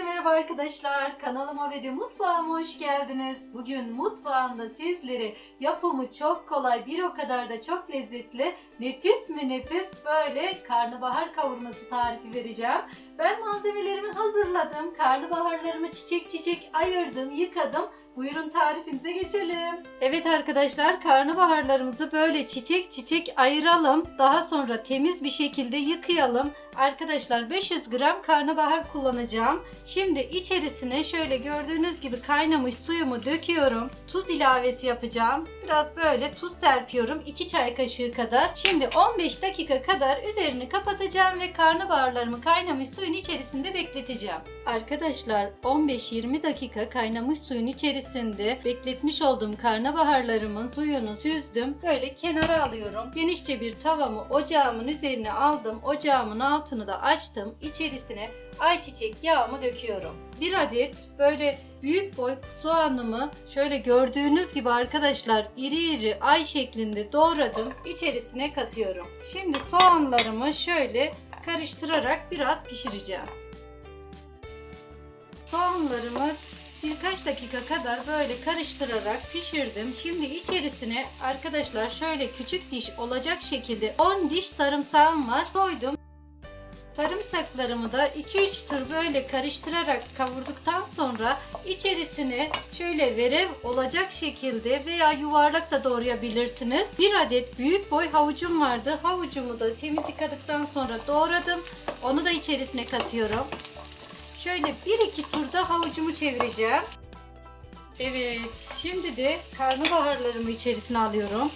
Herkese merhaba arkadaşlar. Kanalıma ve de mutfağıma hoş geldiniz. Bugün mutfağımda sizlere yapımı çok kolay, bir o kadar da çok lezzetli, nefis mi nefis böyle karnabahar kavurması tarifi vereceğim. Ben malzemelerimi hazırladım. Karnabaharlarımı çiçek çiçek ayırdım, yıkadım. Buyurun tarifimize geçelim. Evet arkadaşlar karnabaharlarımızı böyle çiçek çiçek ayıralım. Daha sonra temiz bir şekilde yıkayalım. Arkadaşlar 500 gram karnabahar kullanacağım. Şimdi içerisine şöyle gördüğünüz gibi kaynamış suyumu döküyorum. Tuz ilavesi yapacağım. Biraz böyle tuz serpiyorum. 2 çay kaşığı kadar. Şimdi 15 dakika kadar üzerini kapatacağım ve karnabaharlarımı kaynamış suyun içerisinde bekleteceğim. Arkadaşlar 15-20 dakika kaynamış suyun içerisinde bekletmiş olduğum karnabaharlarımın suyunu süzdüm. Böyle kenara alıyorum. Genişçe bir tavamı ocağımın üzerine aldım. Ocağımın altını da açtım. İçerisine ayçiçek yağımı döküyorum. Bir adet böyle büyük boy soğanımı şöyle gördüğünüz gibi arkadaşlar iri iri ay şeklinde doğradım. İçerisine katıyorum. Şimdi soğanlarımı şöyle karıştırarak biraz pişireceğim. Soğanlarımı birkaç dakika kadar böyle karıştırarak pişirdim. Şimdi içerisine arkadaşlar şöyle küçük diş olacak şekilde 10 diş sarımsağım var. Koydum. Sarımsaklarımı da 2-3 tur böyle karıştırarak kavurduktan sonra içerisine şöyle verev olacak şekilde veya yuvarlak da doğrayabilirsiniz. Bir adet büyük boy havucum vardı. Havucumu da temiz yıkadıktan sonra doğradım. Onu da içerisine katıyorum. Şöyle 1-2 turda havucumu çevireceğim. Evet, şimdi de karnabaharlarımı içerisine alıyorum.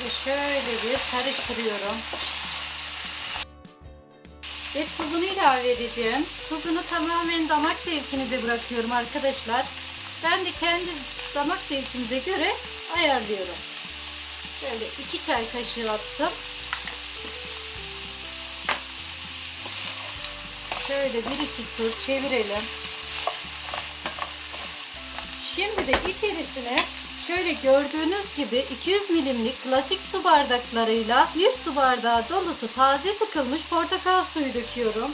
Ve şöyle bir karıştırıyorum. Ve tuzunu ilave edeceğim. Tuzunu tamamen damak zevkinize bırakıyorum arkadaşlar. Ben de kendi damak zevkinize göre ayarlıyorum. Şöyle 2 çay kaşığı attım. Şöyle bir iki tur çevirelim. Şimdi de içerisine şöyle gördüğünüz gibi 200 milimlik klasik su bardaklarıyla bir su bardağı dolusu taze sıkılmış portakal suyu döküyorum.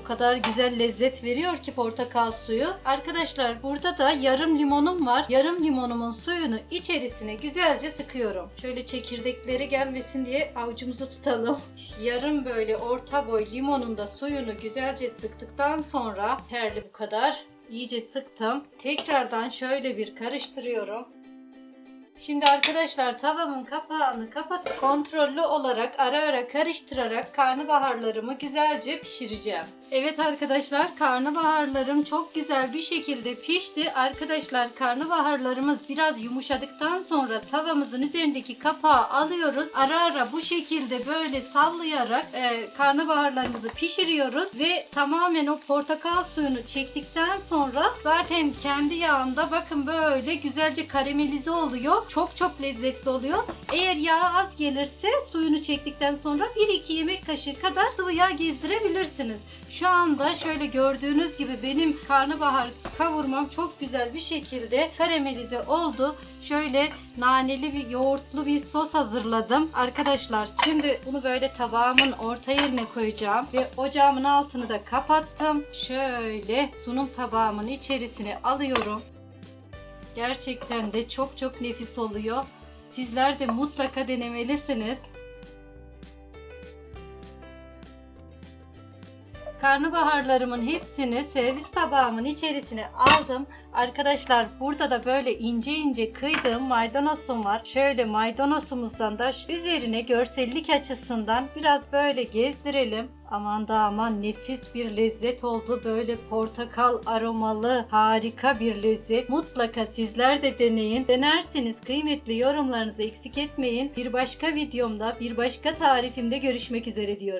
O kadar güzel lezzet veriyor ki portakal suyu. Arkadaşlar burada da yarım limonum var. Yarım limonumun suyunu içerisine güzelce sıkıyorum. Şöyle çekirdekleri gelmesin diye avucumuzu tutalım. Yarım böyle orta boy limonun da suyunu güzelce sıktıktan sonra terli bu kadar iyice sıktım. Tekrardan şöyle bir karıştırıyorum. Şimdi arkadaşlar tavamın kapağını kapatıp kontrollü olarak ara ara karıştırarak karnabaharlarımı güzelce pişireceğim. Evet arkadaşlar karnabaharlarım çok güzel bir şekilde pişti. Arkadaşlar karnabaharlarımız biraz yumuşadıktan sonra tavamızın üzerindeki kapağı alıyoruz. Ara ara bu şekilde böyle sallayarak e, karnabaharlarımızı pişiriyoruz ve tamamen o portakal suyunu çektikten sonra zaten kendi yağında bakın böyle güzelce karamelize oluyor. Çok çok lezzetli oluyor. Eğer yağ az gelirse suyunu çektikten sonra 1-2 yemek kaşığı kadar sıvı yağ gezdirebilirsiniz. Şu anda şöyle gördüğünüz gibi benim karnabahar kavurmam çok güzel bir şekilde karamelize oldu. Şöyle naneli bir yoğurtlu bir sos hazırladım. Arkadaşlar şimdi bunu böyle tabağımın orta yerine koyacağım ve ocağımın altını da kapattım. Şöyle sunum tabağımın içerisine alıyorum. Gerçekten de çok çok nefis oluyor. Sizler de mutlaka denemelisiniz. Karnabaharlarımın hepsini servis tabağımın içerisine aldım. Arkadaşlar burada da böyle ince ince kıydığım maydanozum var. Şöyle maydanozumuzdan da üzerine görsellik açısından biraz böyle gezdirelim. Aman da aman nefis bir lezzet oldu. Böyle portakal aromalı harika bir lezzet. Mutlaka sizler de deneyin. Denerseniz kıymetli yorumlarınızı eksik etmeyin. Bir başka videomda bir başka tarifimde görüşmek üzere diyorum.